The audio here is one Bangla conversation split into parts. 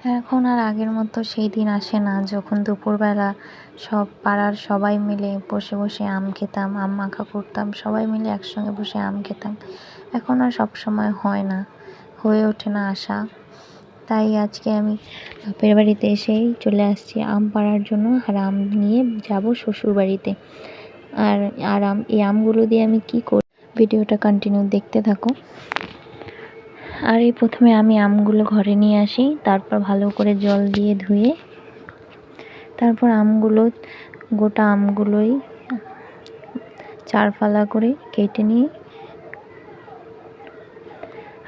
এখন আর আগের মতো সেই দিন আসে না যখন দুপুরবেলা সব পাড়ার সবাই মিলে বসে বসে আম খেতাম, আম মাখা করতাম, সবাই মিলে একসঙ্গে বসে আম খেতাম। এখন আর সব সময় হয় না, হয়ে ওঠে না আসা তাই আজকে আমি বাপের বাড়িতে এসেই চলে আসছি আম পাড়ার জন্য আর আম নিয়ে যাব শ্বশুর বাড়িতে। আর আর আম, এই আমগুলো দিয়ে আমি কি করি? ভিডিওটা কন্টিনিউ দেখতে থাকো। আর এই প্রথমে আমি আমগুলো ঘরে নিয়ে আসি, তারপর ভালো করে জল দিয়ে ধুয়ে, তারপর আমগুলো, গোটা আমগুলোই চার ফালা করে কেটে নিয়ে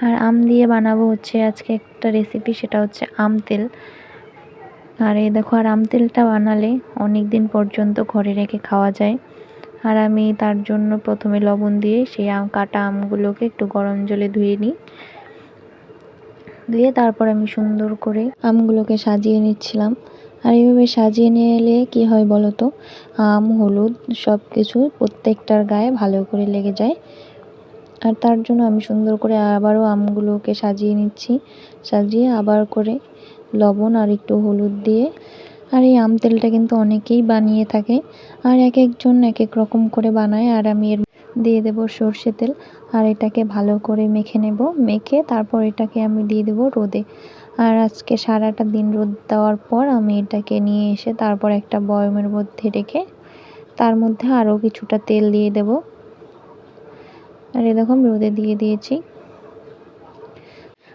আর আম দিয়ে বানাবো হচ্ছে আজকে একটা রেসিপি সেটা হচ্ছে আম তেল। আর এই দেখো, আর আম তেলটা বানালে অনেক দিন পর্যন্ত ঘরে রেখে খাওয়া যায়। আর আমি তার জন্য প্রথমে লবণ দিয়ে সেই আম, কাটা আমগুলোকে একটু গরম জলে ধুয়ে নিই। ধুয়ে তারপর আমি সুন্দর করে আমগুলোকে সাজিয়ে নিচ্ছিলাম। আর এইভাবে সাজিয়ে নিয়ে এলে কী হয় বলো তো আম, হলুদ সব কিছু প্রত্যেকটার গায়ে ভালো করে লেগে যায়। আর তার জন্য আমি সুন্দর করে আবারও আমগুলোকে সাজিয়ে নিচ্ছি। সাজিয়ে আবার করে লবণ আর একটু হলুদ দিয়ে আর এই আম তেলটা কিন্তু অনেকেই বানিয়ে থাকে। আর এক একজন এক এক রকম করে বানায়। আর আমি এর দিয়ে দেব সর্ষে তেল। আর এটাকে ভালো করে মেখে নেব। মেখে তারপর এটাকে আমি দিয়ে দেব রোদে। আর আজকে সারাটা দিন রোদ দেওয়ার পর আমি এটাকে নিয়ে এসে তারপর একটা বয়মের মধ্যে রেখে তার মধ্যে আরও কিছুটা তেল দিয়ে দেব। আর এরকম রোদে দিয়ে দিয়েছি।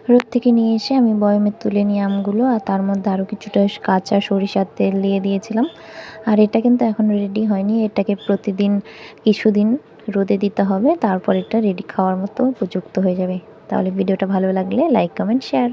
রোদ থেকে নিয়ে এসে আমি বয়মে তুলে নিয়ে আমগুলো, আর তার মধ্যে আরও কিছুটা কাঁচা সরিষার তেল দিয়ে দিয়েছিলাম। আর এটা কিন্তু এখন রেডি হয়নি, এটাকে প্রতিদিন কিছুদিন রোদে দিতে হবে, তারপর এটা রেডি খাওয়ার মতো উপযুক্ত হয়ে যাবে। তাহলে ভিডিওটা ভালো লাগলে লাইক কমেন্ট শেয়ার